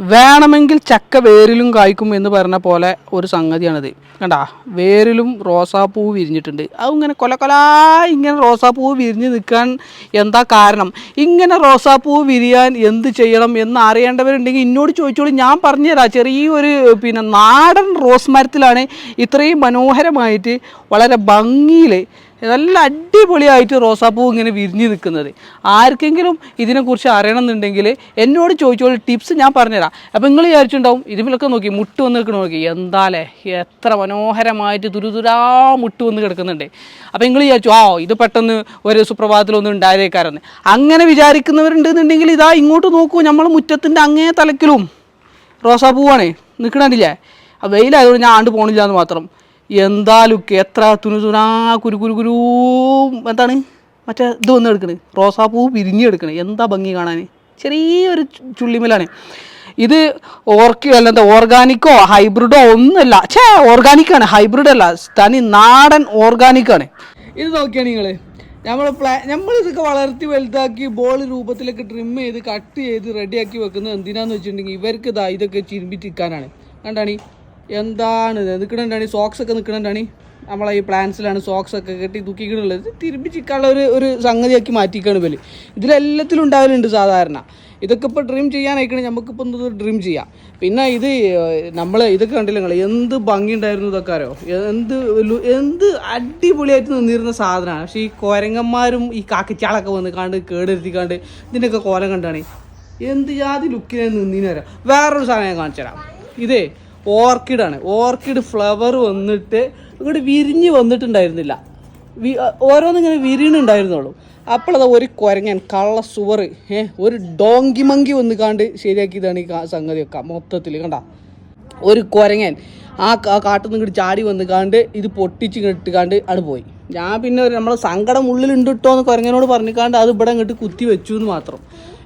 വേണമെങ്കിൽ ചക്ക വേരിലും കായ്ക്കും എന്ന് പറഞ്ഞ പോലെ ഒരു സംഗതിയാണിത്. കണ്ടാ? വേരിലും റോസാപ്പൂ വിരിഞ്ഞിട്ടുണ്ട്. അത് ഇങ്ങനെ കൊല കൊലാ ഇങ്ങനെ റോസാപ്പൂ വിരിഞ്ഞ് നിൽക്കാൻ എന്താ കാരണം? ഇങ്ങനെ റോസാപ്പൂ വിരിയാൻ എന്ത് ചെയ്യണം എന്ന് അറിയേണ്ടവരുണ്ടെങ്കിൽ എന്നോട് ചോദിച്ചോളൂ. ഞാൻ പറഞ്ഞുതരാം. ചെറിയൊരു പിന്നെ നാടൻ റോസ് മരത്തിലാണ് ഇത്രയും മനോഹരമായിട്ട് വളരെ ഭംഗിയിൽ നല്ല അടിപൊളിയായിട്ട് റോസാപ്പൂ ഇങ്ങനെ വിരിഞ്ഞ് നിൽക്കുന്നത്. ആർക്കെങ്കിലും ഇതിനെക്കുറിച്ച് അറിയണമെന്നുണ്ടെങ്കിൽ എന്നോട് ചോദിച്ചോളൂ ടിപ്സ് ഞാൻ പറഞ്ഞുതരാം. അപ്പോൾ നിങ്ങൾ വിചാരിച്ചിട്ടുണ്ടാവും ഇതിലൊക്കെ നോക്കി മുട്ട് വന്ന് നിൽക്കണ നോക്കി. എന്താലേ എത്ര മനോഹരമായിട്ട് തുരുതുരാ മുട്ട് വന്ന് കിടക്കുന്നുണ്ട്. അപ്പോൾ നിങ്ങൾ വിചാരിച്ചു ആ ഇത് പെട്ടെന്ന് ഒരു സുപ്രഭാതത്തിലൊന്നും ഉണ്ടായേക്കാരെന്ന്. അങ്ങനെ വിചാരിക്കുന്നവരുണ്ടെന്നുണ്ടെങ്കിൽ ഇതാ ഇങ്ങോട്ട് നോക്കൂ നമ്മൾ മുറ്റത്തിന്റെ അങ്ങേ തലക്കിലും റോസാപ്പൂവാണേ. നിൽക്കണില്ലേ വെയിലായതുകൊണ്ട് ഞാൻ ആണ്ട് പോകണില്ല എന്ന് മാത്രം. എന്താ ലുക്ക് എത്ര തുനുതുനാ കുരു കുരു കുരു എന്താണ്? മറ്റേ ഇത് വന്ന് എടുക്കണ്. റോസാപ്പൂ വിരിഞ്ഞ് എടുക്കണ്. എന്താ ഭംഗി കാണാൻ ചെറിയൊരു ചുള്ളിമലാണ്. ഇത് ഓർക്കി എന്താ ഓർഗാനിക്കോ ഹൈബ്രിഡോ ഒന്നുമല്ല. ഛേ ഓർഗാനിക്കാണ് ഹൈബ്രിഡ് അല്ല. തനി നാടൻ ഓർഗാനിക്കാണ് ഇത് നോക്കിയാണ് നിങ്ങൾ നമ്മൾ പ്ലാ നമ്മൾ ഇതൊക്കെ വളർത്തി വലുതാക്കി ബോൾ രൂപത്തിലൊക്കെ ട്രിം ചെയ്ത് കട്ട് ചെയ്ത് റെഡിയാക്കി വെക്കുന്നത് എന്തിനാന്ന് വെച്ചിട്ടുണ്ടെങ്കിൽ ഇവർക്ക് ഇതാ ഇതൊക്കെ ചിരിമ്പിറ്റിക്കാനാണ്. കണ്ടാണി? എന്താണ് നിൽക്കണണ്ടാണ് സോക്സ് ഒക്കെ നിൽക്കണണ്ടാണ് നമ്മളെ ഈ പ്ലാന്റ്സിലാണ് സോക്സ് ഒക്കെ കെട്ടി തൂക്കിക്കിടുള്ളത് ഇത് ചിക്കാനുള്ള ഒരു ഒരു സംഗതിയാക്കി മാറ്റിക്കാണ് ഇവർ ഇതിലെല്ലാത്തിലും ഉണ്ടാവലുണ്ട് സാധാരണ. ഇതൊക്കെ ഇപ്പോൾ ഡ്രീം ചെയ്യാനായിക്കണേ നമുക്കിപ്പോൾ ഇത് ഡ്രീം ചെയ്യാം. പിന്നെ ഇത് നമ്മൾ ഇതൊക്കെ കണ്ടില്ല നിങ്ങൾ എന്ത് ഭംഗി ഉണ്ടായിരുന്നു ഇതൊക്കെ അറിയോ? എന്ത് എന്ത് അടിപൊളിയായിട്ട് നിന്നിരുന്ന സാധനമാണ്. പക്ഷേ ഈ കോരങ്ങന്മാരും ഈ കാക്കിച്ചാളൊക്കെ വന്ന് കണ്ട് കേടെടുത്തിക്കാണ്ട് ഇതിന്റെയൊക്കെ കോലം കണ്ടാണ് എന്ത് ജാതി ലുക്കിനെ നിന്നിന് വരാം വേറൊരു സാധനം ഞാൻ കാണിച്ചു തരാം ഇതേ ഓർക്കിഡാണ് ഓർക്കിഡ് ഫ്ലവർ വന്നിട്ട് ഇങ്ങോട്ട് വിരിഞ്ഞ് വന്നിട്ടുണ്ടായിരുന്നില്ല. വി ഓരോന്നിങ്ങനെ വിരിണുണ്ടായിരുന്നുള്ളൂ അപ്പോഴത് ഒരു കുരങ്ങൻ കള്ള സുവർ ഏ ഒരു ഡോങ്കി മങ്കി വന്ന് കാണ്ട് ശരിയാക്കിയതാണ് ഈ സംഗതി സംഗതിയൊക്കെ മൊത്തത്തിൽ. കണ്ട? ഒരു കുരങ്ങൻ ആ കാട്ടിൽ നിന്ന് ചാടി വന്ന് കാണ്ട് ഇത് പൊട്ടിച്ച് ഇങ്ങോട്ട് കാണ്ട് അവിടെ പോയി. ഞാൻ പിന്നെ ഒരു നമ്മളെ സങ്കടം ഉള്ളിലുണ്ട് എന്ന് കുരങ്ങനോട് പറഞ്ഞിക്കാണ്ട് അത് ഇവിടെ ഇങ്ങോട്ട് കുത്തി വെച്ചു എന്ന് മാത്രം.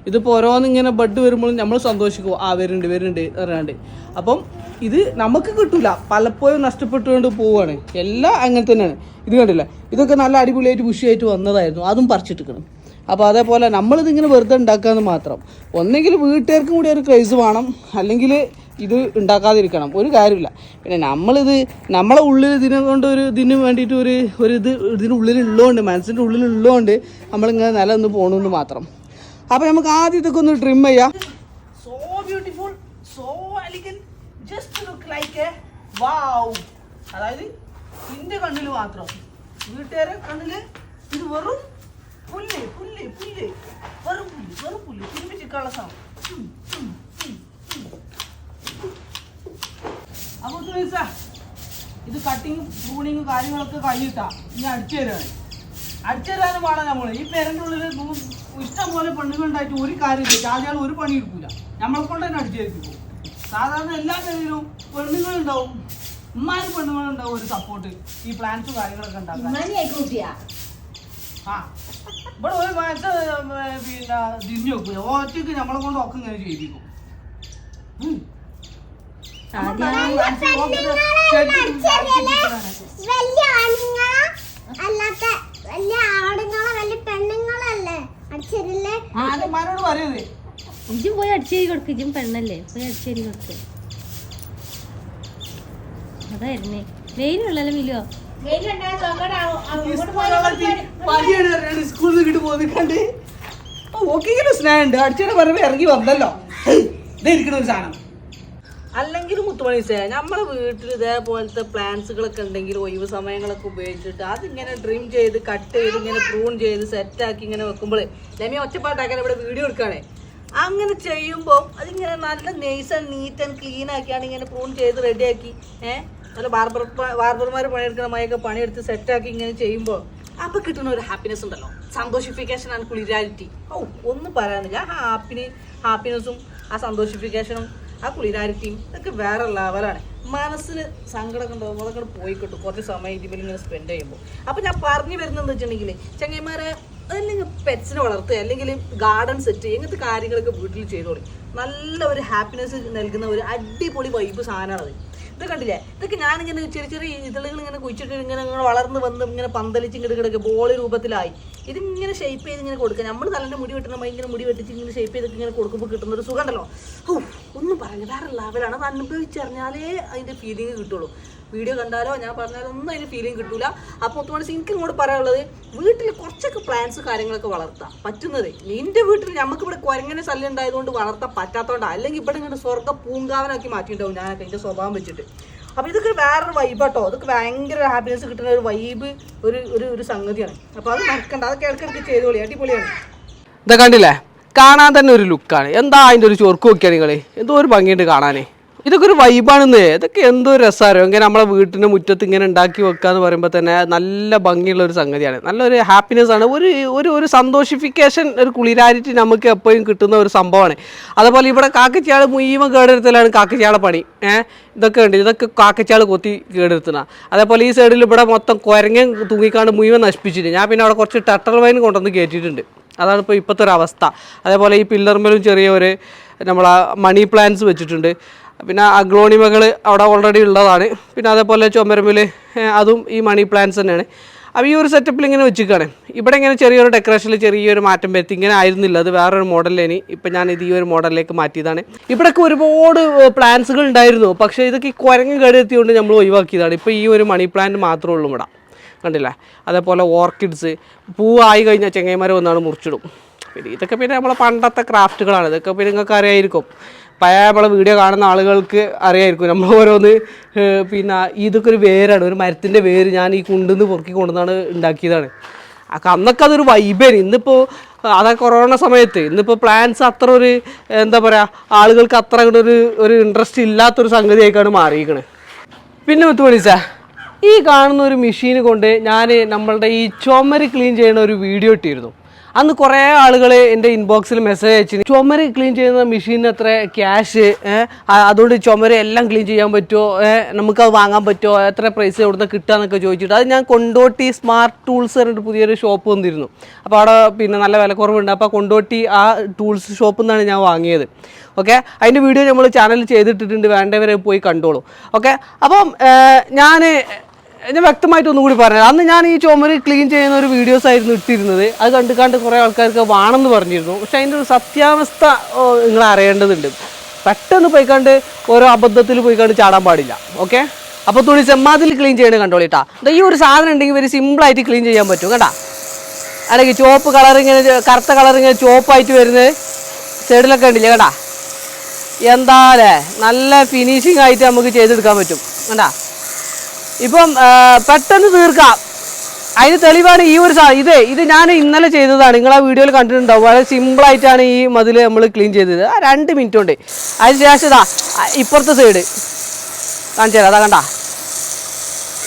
ഇതിപ്പോൾ ഓരോന്ന് ഇങ്ങനെ ബഡ് വരുമ്പോഴും നമ്മൾ സന്തോഷിക്കും ആ വരുന്നുണ്ട് വരുന്നുണ്ട് പറയാണ്ട് അപ്പം ഇത് നമുക്ക് കിട്ടൂല. പലപ്പോഴും നഷ്ടപ്പെട്ടുകൊണ്ട് പോവുകയാണ് എല്ലാം അങ്ങനെ തന്നെയാണ്. ഇത് കണ്ടില്ല? ഇതൊക്കെ നല്ല അടിപൊളിയായിട്ട് ബുഷിയായിട്ട് വന്നതായിരുന്നു. അതും പറിച്ചിട്ടിരിക്കണം. അപ്പോൾ അതേപോലെ നമ്മളിതിങ്ങനെ വെറുതെ ഉണ്ടാക്കാമെന്ന് മാത്രം. ഒന്നെങ്കിൽ വീട്ടുകാർക്കും കൂടി ഒരു ക്രൈസ് വേണം. അല്ലെങ്കിൽ ഇത് ഉണ്ടാക്കാതിരിക്കണം. ഒരു കാര്യമില്ല. പിന്നെ നമ്മളിത് നമ്മളെ ഉള്ളിൽ ഇതിനെ കൊണ്ട് ഒരു ഇതിന് വേണ്ടിയിട്ട് ഒരു ഒരു ഇത് ഇതിനുള്ളിലുള്ളതുകൊണ്ട് മനസ്സിന്റെ ഉള്ളിലുള്ളതുകൊണ്ട് നമ്മളിങ്ങനെ നമ്മളിങ്ങനെ ഒന്ന് പോകണമെന്ന് മാത്രം. അപ്പോൾ നമുക്ക് ആദ്യം ഇതൊക്കെ ഒന്ന് ട്രിം ചെയ്യാം. So beautiful so just look like a wow അതായത് ഇന്റെ കണ്ണിൽ മാത്രം. വീട്ടുകാരെ കണ്ണിൽ ഇത് വെറും പുല്ല് പുല്ല് പുല്ല്. വെറും പുല്ല് വെറും പുല്ല്. തിരുമ്പിച്ച് സാധനം. അങ്ങോട്ട്. അപ്പൊ ഇത് കട്ടിങ് പ്രൂണിങ് കാര്യങ്ങളൊക്കെ കഴിഞ്ഞിട്ടാ ഇനി അടിച്ചു തരാണ് അടിച്ചു തരാനും വേണം നമ്മൾ ഈ പേരന്റെ ഉള്ളിൽ ഇഷ്ടം പോലെ പെണ്ണുങ്ങൾ ഉണ്ടായിട്ട് ഒരു കാര്യമില്ല. ചാചാൾ ഒരു പണി എടുക്കൂല. നമ്മളെ കൊണ്ട് തന്നെ അടിച്ചു പോകും സാധാരണ എല്ലാ കാര്യത്തിലും പെണ്ണുങ്ങളുണ്ടാവും ഉമ്മാരും പെണ്ണുങ്ങളുണ്ടാവും ഒരു സപ്പോർട്ട് ഈ പ്ലാൻസും കാര്യങ്ങളൊക്കെ ഉണ്ടാക്കാൻ. ആ. ഇവിടെ ഒരു മാറ്റ പിന്നെ തിരിഞ്ഞു വെക്കൂല ഒറ്റയ്ക്ക് നമ്മളെ കൊണ്ട് ഒക്കെ ഇങ്ങനെ ചെയ്യിപ്പിക്കും. ഉം. ആദ്യമാരോട് പറയുന്നത് ഇജും പോയി അടിച്ചേരി കൊടുക്ക് ഇജും പെണ്ണല്ലേ? പോയി അടിച്ചേരി കൊടുക്ക്. അതായിരുന്നേ വെയിലുള്ളല്ലോ പറഞ്ഞാണ്ട് സ്കൂളിൽ നിന്ന് ഓക്കെങ്കിലും സ്നേഹമുണ്ട്. അടിച്ചേടെ പറയുമ്പോ ഇറങ്ങി വന്നല്ലോ. ഇതായിരിക്കണ ഒരു സാധനം. അല്ലെങ്കിൽ മുത്തുമണി സേ നമ്മളെ വീട്ടിൽ ഇതേപോലത്തെ പ്ലാന്റ്സുകളൊക്കെ ഉണ്ടെങ്കിൽ ഒഴിവ് സമയങ്ങളൊക്കെ ഉപയോഗിച്ചിട്ട് അതിങ്ങനെ ഡ്രീം ചെയ്ത് കട്ട് ചെയ്ത് ഇങ്ങനെ പ്രൂൺ ചെയ്ത് സെറ്റാക്കി ഇങ്ങനെ വെക്കുമ്പോൾ രമ്യ ഒറ്റപ്പാട്ടാക്കാൻ ഇവിടെ വീഡിയോ എടുക്കുകയാണേ. അങ്ങനെ ചെയ്യുമ്പോൾ അതിങ്ങനെ നല്ല nice and neat and clean ആക്കിയാണ് ഇങ്ങനെ പ്രൂൺ ചെയ്ത് റെഡിയാക്കി ഏഹ് നല്ല ബാർബർ ബാർബർമാർ പണിയെടുക്കുന്ന മയൊക്കെ പണിയെടുത്ത് സെറ്റാക്കി ഇങ്ങനെ ചെയ്യുമ്പോൾ അപ്പോൾ കിട്ടുന്ന ഒരു ഹാപ്പിനെസ് ഉണ്ടല്ലോ. സന്തോഷിഫിക്കേഷൻ ആൻഡ് കുളിരാലിറ്റി. ഓ ഒന്നും പറയാനില്ല. ആ ഹാപ്പിന് ഹാപ്പിനെസ്സും ആ സന്തോഷിഫിക്കേഷനും ആ കുളിരാലിറ്റിയും ഇതൊക്കെ വേറെ ലെവലാണ് മനസ്സിന് സങ്കടമൊക്കെ ഉണ്ടാകുമ്പോൾ അതൊക്കെ പോയി കിട്ടും കുറച്ച് സമയം ഇതിൽ ഇങ്ങനെ സ്പെൻഡ് ചെയ്യുമ്പോൾ. അപ്പോൾ ഞാൻ പറഞ്ഞു വരുന്നത് വെച്ചിട്ടുണ്ടെങ്കിൽ ചങ്ങന്മാരെ അല്ലെങ്കിൽ പെറ്റ്സിനെ വളർത്തുക അല്ലെങ്കിൽ ഗാർഡൻ സെറ്റ് ഇങ്ങനത്തെ കാര്യങ്ങളൊക്കെ വീട്ടിൽ ചെയ്തോളി. നല്ല ഒരു ഹാപ്പിനെസ് നൽകുന്ന ഒരു അടിപൊളി വൈബ് സാധനമാണത് ഇത് കണ്ടില്ലേ? ഇതൊക്കെ ഞാനിങ്ങനെ ചെറിയ ചെറിയ ഇതളുകൾ ഇങ്ങനെ കുഴിച്ചിട്ട് ഇങ്ങനെ ഇങ്ങനെ വളർന്ന് വന്ന് ഇങ്ങനെ പന്തലിച്ച് ഇങ്ങോട്ട് കിടക്കുക ബോളി രൂപത്തിലായി. ഇതിങ്ങനെ ഷേപ്പ് ചെയ്ത് ഇങ്ങനെ കൊടുക്കുക. നമ്മൾ തലന്റെ മുടി വെട്ടണ ഇങ്ങനെ മുടി വെട്ടിച്ച് ഇങ്ങനെ ഷേപ്പ് ചെയ്തൊക്കെ ഇങ്ങനെ കൊടുക്കുമ്പോൾ കിട്ടുന്ന ഒരു സുഖമുണ്ടല്ലോ ഓ ഒന്നും പറഞ്ഞു വേറെ ലെവലാണ് അത് അനുഭവിച്ചറിഞ്ഞാലേ അതിന്റെ ഫീലിംഗ് കിട്ടുള്ളൂ. വീഡിയോ കണ്ടാലോ? ഞാൻ പറഞ്ഞാലോ ഒന്നും അതിന് ഫീലിംഗ് കിട്ടൂല. അപ്പോൾ ഒത്തുമണി എനിക്ക് ഇങ്ങോട്ട് പറയാനുള്ളത് വീട്ടിൽ കുറച്ചൊക്കെ പ്ലാന്റ്സ് കാര്യങ്ങളൊക്കെ വളർത്താം. പറ്റുന്നത്. എന്റെ വീട്ടിൽ നമുക്ക് ഇവിടെ കുരങ്ങനെ ശല്യം ഉണ്ടായതുകൊണ്ട് വളർത്താൻ പറ്റാത്തതുകൊണ്ടാണ് അല്ലെങ്കിൽ ഇവിടെ ഇങ്ങനെ സ്വർഗ പൂങ്കാവനാക്കി മാറ്റിയിട്ടുണ്ടാവും ഞാനൊക്കെ എന്റെ സ്വഭാവം വെച്ചിട്ട്. അപ്പോൾ ഇതൊക്കെ വേറൊരു വൈബാട്ടോ അതൊക്കെ ഭയങ്കര ഹാപ്പിനെസ് കിട്ടുന്ന ഒരു വൈബ് ഒരു ഒരു ഒരു സംഗതിയാണ്. അപ്പോൾ അത് നടക്കണ്ട അതൊക്കെ ഇടയ്ക്കിടയ്ക്ക് ചെയ്തോളി. അടിപൊളിയാണ്. ഇതൊക്കെ കണ്ടില്ലേ? കാണാൻ തന്നെ ഒരു ലുക്കാണ് എന്താ അതിന്റെ ഒരു ചൊർക്ക് നോക്കിയാണ് നിങ്ങൾ എന്തോ ഒരു ഭംഗിയുണ്ട് കാണാനേ. ഇതൊക്കെ ഒരു വൈബാണെന്ന് ഇതൊക്കെ എന്തോ രസമാരോ ഇങ്ങനെ നമ്മളെ വീട്ടിന്റെ മുറ്റത്ത് ഇങ്ങനെ ഉണ്ടാക്കി വെക്കുക എന്ന് പറയുമ്പോൾ തന്നെ നല്ല ഭംഗിയുള്ള ഒരു സംഗതിയാണ്. നല്ലൊരു ഹാപ്പിനെസ് ആണ്. ഒരു ഒരു ഒരു സന്തോഷിഫിക്കേഷൻ ഒരു കുളിരാരിറ്റി നമുക്ക് എപ്പോഴും കിട്ടുന്ന ഒരു സംഭവമാണ്. അതുപോലെ ഇവിടെ കാക്കച്ചാൾ മുഴുവൻ കേടെടുത്തലാണ് കാക്കച്ചാളെ പണി. ഏഹ് ഇതൊക്കെ ഉണ്ട് ഇതൊക്കെ കാക്കച്ചാൾ കൊത്തി കേടെടുത്തുന്ന അതേപോലെ ഈ സൈഡിൽ ഇവിടെ മൊത്തം കുരങ്ങൻ തൂങ്ങിക്കാണ്ട് മുഴുവൻ നശിപ്പിച്ചിട്ട്. ഞാൻ പിന്നെ അവിടെ കുറച്ച് ടട്ടർ വൈൻ കൊണ്ടുവന്ന് കയറ്റിയിട്ടുണ്ട് അതാണ് ഇപ്പോൾ ഇപ്പോഴത്തെ ഒരു അവസ്ഥ. അതേപോലെ ഈ പില്ലർമേലും ചെറിയ ഒരു നമ്മളെ മണി പ്ലാന്റ്സ് വെച്ചിട്ടുണ്ട്. പിന്നെ അഗ്ലോണിമകൾ അവിടെ ഓൾറെഡി ഉള്ളതാണ്. പിന്നെ അതേപോലെ ചുമരമ്പിൽ അതും ഈ മണി പ്ലാന്റ്സ് തന്നെയാണ്. അപ്പോൾ ഈ ഒരു സെറ്റപ്പിൽ ഇങ്ങനെ വെച്ചിരിക്കുകയാണ് ഇവിടെ ഇങ്ങനെ ചെറിയൊരു ഡെക്കറേഷനിൽ ചെറിയൊരു മാറ്റം വരുത്തി. ഇങ്ങനെ ആയിരുന്നില്ല. അത് വേറൊരു മോഡലിലേനി ഇപ്പം ഞാൻ ഇത് ഈ ഒരു മോഡലിലേക്ക് മാറ്റിയതാണ്. ഇവിടെയൊക്കെ ഒരുപാട് പ്ലാന്റ്സുകൾ ഉണ്ടായിരുന്നു. പക്ഷേ ഇതൊക്കെ ഈ കുരങ്ങ് കേടെത്തിയോണ്ട് നമ്മൾ ഒഴിവാക്കിയതാണ്. ഇപ്പോൾ ഈ ഒരു മണി പ്ലാന്റ് മാത്രമേ ഉള്ളൂ ഇവിടെ. കണ്ടില്ല? അതേപോലെ ഓർക്കിഡ്സ് പൂവായി കഴിഞ്ഞാൽ ചെങ്ങൈമാരെ ഒന്നാണ് മുറിച്ചിടും. പിന്നെ ഇതൊക്കെ പിന്നെ നമ്മളെ പണ്ടത്തെ ക്രാഫ്റ്റുകളാണ്. ഇതൊക്കെ പിന്നെ നിങ്ങൾക്ക് അറിയായിരിക്കും. പഴയ നമ്മളെ വീഡിയോ കാണുന്ന ആളുകൾക്ക് അറിയായിരിക്കും. നമ്മൾ ഓരോന്ന് പിന്നെ ഇതൊക്കെ ഒരു വേരാണ്. ഒരു മരത്തിന്റെ വേര് ഞാൻ ഈ കുണ്ടിന്ന് പൊറുക്കി കൊണ്ടുവന്നാണ് ഉണ്ടാക്കിയതാണ്. അന്നൊക്കെ അതൊരു വൈബേന് ഇന്നിപ്പോൾ അതാ കൊറോണ സമയത്ത് ഇന്നിപ്പോൾ പ്ലാൻസ് അത്ര ഒരു എന്താ പറയുക ആളുകൾക്ക് അത്ര ഒരു ഒരു ഇൻട്രസ്റ്റ് ഇല്ലാത്തൊരു സംഗതിയായിക്കാണ് മാറിയിരിക്കണത് പിന്നെ മുത്ത് പണിസാ ഈ കാണുന്ന ഒരു മെഷീൻ കൊണ്ട് ഞാൻ നമ്മളുടെ ഈ ചുമര് ക്ലീൻ ചെയ്യുന്ന ഒരു വീഡിയോ ഇട്ടിരുന്നു. അന്ന് കുറേ ആളുകൾ എന്റെ ഇൻബോക്സിൽ മെസ്സേജ് അയച്ചു. ചുമര് ക്ലീൻ ചെയ്യുന്ന മെഷീൻ അത്ര ക്യാഷ് അതുകൊണ്ട് ചുമര് എല്ലാം ക്ലീൻ ചെയ്യാൻ പറ്റുമോ അത് വാങ്ങാൻ പറ്റുമോ എത്ര പ്രൈസ് എവിടുന്ന് കിട്ടുകയെന്നൊക്കെ ചോദിച്ചിട്ട്. അത് ഞാൻ കൊണ്ടോട്ടി സ്മാർട്ട് ടൂൾസ് പറഞ്ഞിട്ട് പുതിയൊരു ഷോപ്പ് വന്നിരുന്നു. അപ്പോൾ അവിടെ പിന്നെ നല്ല വിലക്കുറവുണ്ട്. അപ്പോൾ കൊണ്ടോട്ടി ആ ടൂൾസ് ഷോപ്പിൽ നിന്നാണ് ഞാൻ വാങ്ങിയത്. ഓക്കെ? അതിന്റെ വീഡിയോ നമ്മൾ ചാനൽ ചെയ്തിട്ടിട്ടുണ്ട്. വേണ്ടവരെ പോയി കണ്ടോളൂ. ഓക്കെ? അപ്പം ഞാൻ ഞാൻ വ്യക്തമായിട്ട് ഒന്നും കൂടി പറഞ്ഞു അന്ന് ഞാൻ ഈ ചുമര് ക്ലീൻ ചെയ്യുന്ന ഒരു വീഡിയോസ് ആയിരുന്നു ഇട്ടിരുന്നത്. അത് കണ്ട് കണ്ട് കുറേ ആൾക്കാർക്ക് വേണമെന്ന് പറഞ്ഞിരുന്നു. പക്ഷെ അതിന്റെ ഒരു സത്യാവസ്ഥ നിങ്ങൾ അറിയേണ്ടതുണ്ട്. പെട്ടെന്ന് പോയിക്കാണ്ട് ഓരോ അബദ്ധത്തിൽ പോയിക്കാണ്ട് ചാടാൻ പാടില്ല. ഓക്കെ? അപ്പോൾ തുണി ചെമ്മാതിൽ ക്ലീൻ ചെയ്യണത് കണ്ടോളിട്ടാ ഈ ഒരു സാധനം ഉണ്ടെങ്കിൽ വെരി സിമ്പിളായിട്ട് ക്ലീൻ ചെയ്യാൻ പറ്റും കേട്ടാ? അല്ലെങ്കിൽ ചുവപ്പ് കളർ ഇങ്ങനെ കറുത്ത കളർ ഇങ്ങനെ ചുവപ്പായിട്ട് വരുന്നത് സൈഡിലൊക്കെ ഉണ്ടില്ല കേട്ടാ? എന്താ നല്ല ഫിനിഷിംഗ് ആയിട്ട് നമുക്ക് ചെയ്തെടുക്കാൻ പറ്റും കണ്ടാ? ഇപ്പം പെട്ടെന്ന് തീർക്കാം. അതിന് തെളിവാണ് ഈ ഒരു സാധനം ഇത് ഇത് ഞാൻ ഇന്നലെ ചെയ്തതാണ്. നിങ്ങൾ ആ വീഡിയോയിൽ കണ്ടിട്ടുണ്ടാവും. വളരെ സിമ്പിളായിട്ടാണ് ഈ മതിൽ നമ്മൾ ക്ലീൻ ചെയ്തത്. ആ രണ്ട് മിനിറ്റ് കൊണ്ട്. അതിന് ശേഷം ഇതാ ഇപ്പുറത്തെ സൈഡ് കാണിച്ചു തരാം. അതാ കണ്ട.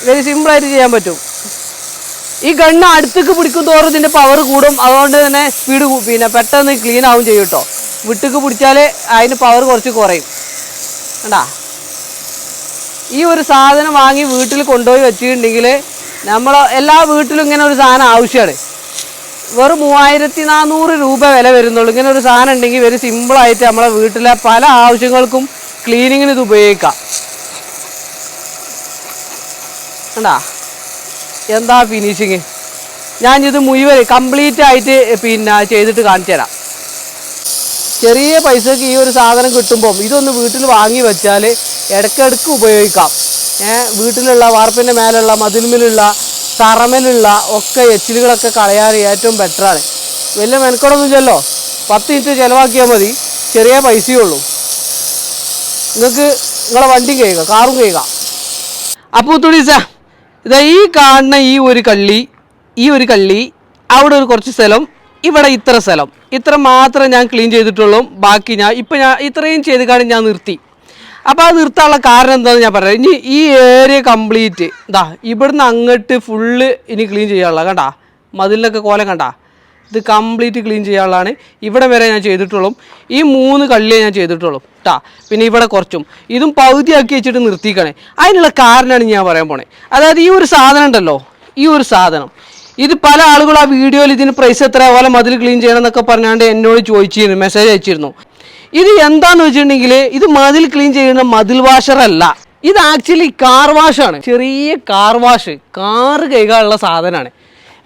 വെരി സിമ്പിളായിട്ട് ചെയ്യാൻ പറ്റും. ഈ ഗണ്ണ് അടുത്തേക്ക് പിടിക്കും തോറും ഇതിന്റെ പവർ കൂടും. അതുകൊണ്ട് തന്നെ സ്പീഡ് പിന്നെ പെട്ടെന്ന് ക്ലീൻ ആവും ചെയ്യും കേട്ടോ വിട്ടേക്ക് പിടിച്ചാൽ അതിന് പവർ കുറച്ച് കുറയും. കണ്ടാ? ഈ ഒരു സാധനം വാങ്ങി വീട്ടിൽ കൊണ്ടുപോയി വെച്ചിട്ടുണ്ടെങ്കിൽ നമ്മൾ എല്ലാ വീട്ടിലും ഇങ്ങനെ ഒരു സാധനം ആവശ്യമാണ് വെറും മൂവായിരത്തി നാനൂറ് രൂപ വില വരുന്നുള്ളൂ. ഇങ്ങനെ ഒരു സാധനം ഉണ്ടെങ്കിൽ വെരി സിമ്പിളായിട്ട് നമ്മളെ വീട്ടിലെ പല ആവശ്യങ്ങൾക്കും ക്ലീനിങ്ങിന് ഇത് ഉപയോഗിക്കാം. കണ്ടാ? എന്താ ഫിനിഷിങ് ഞാൻ ഇത് മുഴുവൻ കംപ്ലീറ്റ് ആയിട്ട് പിന്നെ ചെയ്തിട്ട് കാണിച്ചു തരാം. ചെറിയ പൈസക്ക് ഈ ഒരു സാധനം കിട്ടുമ്പോൾ ഇതൊന്ന് വീട്ടിൽ വാങ്ങി വെച്ചാൽ ഇടയ്ക്കിടയ്ക്ക് ഉപയോഗിക്കാം. ഏഹ് വീട്ടിലുള്ള വാർപ്പിന്റെ മേലുള്ള മതിൽമിലുള്ള തറമലുള്ള ഒക്കെ എച്ചിലുകളൊക്കെ കളയാൻ ഏറ്റവും ബെറ്ററാണ് വലിയ മെനക്കടൊന്നുമില്ലല്ലോ പത്ത് മിനിറ്റ് ചിലവാക്കിയാൽ മതി. ചെറിയ പൈസയേ ഉള്ളൂ. നിങ്ങൾക്ക് നിങ്ങളെ വണ്ടിയും കഴിയുക കാറും കഴിയുക അപ്പോൾ തുണീസ ഇതാ ഈ കാണുന്ന ഈ ഒരു കള്ളി ഈ ഒരു കള്ളി അവിടെ ഒരു കുറച്ച് സ്ഥലം ഇവിടെ ഇത്ര സ്ഥലം. ഇത്ര മാത്രമേ ഞാൻ ക്ലീൻ ചെയ്തിട്ടുള്ളൂ. ബാക്കി ഞാൻ ഇപ്പം ഞാൻ ഇത്രയും ചെയ്ത് കാണി ഞാൻ നിർത്തി. അപ്പോൾ അത് നിർത്താനുള്ള കാരണം എന്താണെന്ന് ഞാൻ പറയാം. ഇനി ഈ ഏരിയ കംപ്ലീറ്റ് ഇതാ ഇവിടുന്ന് അങ്ങോട്ട് ഫുള്ള് ഇനി ക്ലീൻ ചെയ്യാനുള്ള കണ്ടാ? മതിലിനൊക്കെ കോലം കണ്ടാ? ഇത് കംപ്ലീറ്റ് ക്ലീൻ ചെയ്യാനുള്ളതാണ്. ഇവിടെ വരെ ഞാൻ ചെയ്തിട്ടുള്ളൂ. ഈ മൂന്ന് കള്ളിയെ ഞാൻ ചെയ്തിട്ടുള്ളൂ ട്ടാ. പിന്നെ ഇവിടെ കുറച്ചും. ഇതും പകുതിയാക്കി വെച്ചിട്ട് നിർത്തിക്കണേ. അതിനുള്ള കാരണമാണ് ഞാൻ പറയാൻ പോണേ. അതായത് ഈ ഒരു സാധനം ഉണ്ടല്ലോ ഈ ഒരു സാധനം. ഇത് പല ആളുകളും ആ വീഡിയോയിൽ ഇതിന് പ്രൈസ് എത്ര പോലെ മതിൽ ക്ലീൻ ചെയ്യണം എന്നൊക്കെ പറഞ്ഞാണ്ട് എന്നോട് ചോദിച്ചിരുന്നു മെസ്സേജ് അയച്ചിരുന്നു. ഇത് എന്താന്ന് വെച്ചിട്ടുണ്ടെങ്കിൽ ഇത് മതിൽ ക്ലീൻ ചെയ്യുന്ന മതിൽ വാഷർ അല്ല. ഇത് ആക്ച്വലി കാർ വാഷ് ആണ്. ചെറിയ കാർ വാഷ് കാറ് കൈകാനുള്ള സാധനമാണ്.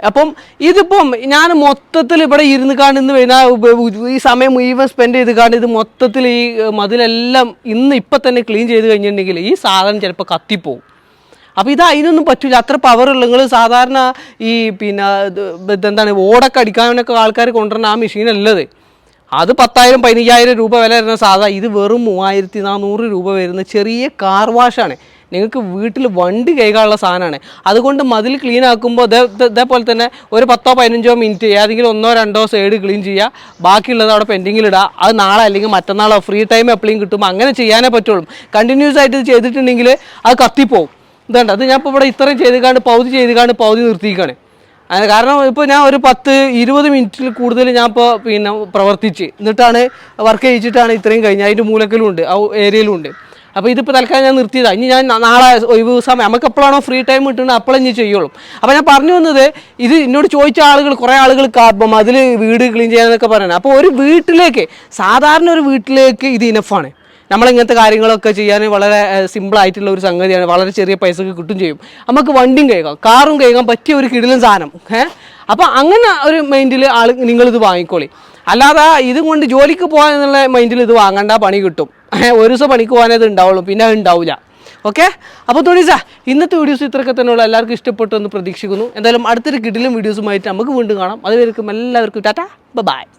അപ്പം ഇതിപ്പം ഞാൻ മൊത്തത്തിൽ ഇവിടെ ഇരുന്ന് കാണുന്ന ഉ- ഈ സമയം മുഴുവൻ സ്പെൻഡ് ചെയ്ത് കാണും ഇത് മൊത്തത്തിൽ ഈ മതിലെല്ലാം ഇന്ന് ഇപ്പം തന്നെ ക്ലീൻ ചെയ്ത് കഴിഞ്ഞിട്ടുണ്ടെങ്കിൽ ഈ സാധനം ചിലപ്പോൾ കത്തിപ്പോവും. അപ്പോൾ ഇത് അതിനൊന്നും പറ്റില്ല അത്ര പവർ പവറുള്ള നിങ്ങൾ സാധാരണ ഈ പിന്നെ എന്താണ് ഓടൊക്കെ അടിക്കാനൊക്കെ ആൾക്കാർ കൊണ്ടുവരുന്ന ആ മെഷീൻ അല്ലത്. അത് പത്തായിരം പതിനയ്യായിരം രൂപ വില വരുന്ന സാധാ ഇത് വെറും മൂവായിരത്തി നാനൂറ് രൂപ വരുന്ന ചെറിയ കാർ വാഷാണ് നിങ്ങൾക്ക് വീട്ടിൽ വണ്ടി കൈകാനുള്ള സാധനമാണ്. അതുകൊണ്ട് മതിൽ ക്ലീൻ ആക്കുമ്പോൾ ഇതേ ഇതേപോലെ തന്നെ ഒരു പത്തോ പതിനഞ്ചോ മിനിറ്റ് ഏതെങ്കിലും ഒന്നോ രണ്ടോ സൈഡ് ക്ലീൻ ചെയ്യുക ബാക്കിയുള്ളത് അവിടെ പെൻഡിങ്ങിൽ ഇടുക അത് നാളെ അല്ലെങ്കിൽ മറ്റന്നാളോ ഫ്രീ ടൈം എപ്പോഴും കിട്ടുമ്പോൾ അങ്ങനെ ചെയ്യാനേ പറ്റുള്ളൂ. കണ്ടിന്യൂസ് ആയിട്ട് ഇത് ചെയ്തിട്ടുണ്ടെങ്കിൽ അത് കത്തിപ്പോവും. ഇതുണ്ട്. അത് ഞാൻ ഇവിടെ ഇത്രയും ചെയ്ത് കാണ്ട് പൗതി ചെയ്ത് കാണ്ട് പൗതി നിർത്തിക്കാണ് അത് കാരണം ഇപ്പോൾ ഞാൻ ഒരു പത്ത് ഇരുപത് മിനിറ്റിൽ കൂടുതൽ ഞാൻ ഇപ്പോൾ പിന്നെ പ്രവർത്തിച്ച് എന്നിട്ടാണ് വർക്ക് ചെയ്യിച്ചിട്ടാണ് ഇത്രയും കഴിഞ്ഞ് അതിന്റെ മൂലക്കലും ഉണ്ട് ആ ഏരിയയിലും ഉണ്ട് അപ്പോൾ ഇതിപ്പോൾ തൽക്കാലം ഞാൻ നിർത്തിയതാണ് ഇനി ഞാൻ നാളെ ഒഴിവ് സമയം നമുക്ക് എപ്പോഴാണോ ഫ്രീ ടൈം കിട്ടുന്നത് അപ്പോൾ ഇനി ചെയ്യുള്ളൂ. അപ്പോൾ ഞാൻ പറഞ്ഞു വന്നത് ഇത് എന്നോട് ചോദിച്ച ആളുകൾ കുറേ ആളുകൾ കാപ്പം അതിൽ വീട് ക്ലീൻ ചെയ്യാനൊക്കെ പറയുന്നത് അപ്പോൾ ഒരു വീട്ടിലേക്ക് സാധാരണ ഒരു വീട്ടിലേക്ക് ഇത് ഇനഫാണ് നമ്മളിങ്ങനത്തെ കാര്യങ്ങളൊക്കെ ചെയ്യാൻ വളരെ സിമ്പിൾ ആയിട്ടുള്ള ഒരു സംഗതിയാണ്. വളരെ ചെറിയ പൈസക്ക് കിട്ടും ചെയ്യും. നമുക്ക് വണ്ടിയും കഴുകാം കാറും കഴുകാൻ പറ്റിയ ഒരു കിടിലും സാധനം ഏഹ് അപ്പോൾ അങ്ങനെ ഒരു മൈൻഡിൽ ആൾ നിങ്ങളിത് വാങ്ങിക്കോളി. അല്ലാതെ ഇതും കൊണ്ട് ജോലിക്ക് പോകാൻ എന്നുള്ള മൈൻഡിൽ ഇത് വാങ്ങണ്ട പണി കിട്ടും. ഒരു ദിവസം പണിക്ക് പോകാനേ ഉണ്ടാവുള്ളൂ പിന്നെ അത് ഉണ്ടാവില്ല ഓക്കെ? അപ്പോൾ തൊണീസ ഇന്നത്തെ വീഡിയോസ് ഇത്രയൊക്കെ തന്നെയുള്ള എല്ലാവർക്കും ഇഷ്ടപ്പെട്ടു എന്ന് പ്രതീക്ഷിക്കുന്നു. എന്തായാലും അടുത്തൊരു കിടിലും വീഡിയോസുമായിട്ട് നമുക്ക് വീണ്ടും കാണാം. അതുവരെക്കും എല്ലാവർക്കും ടാറ്റ ബൈ.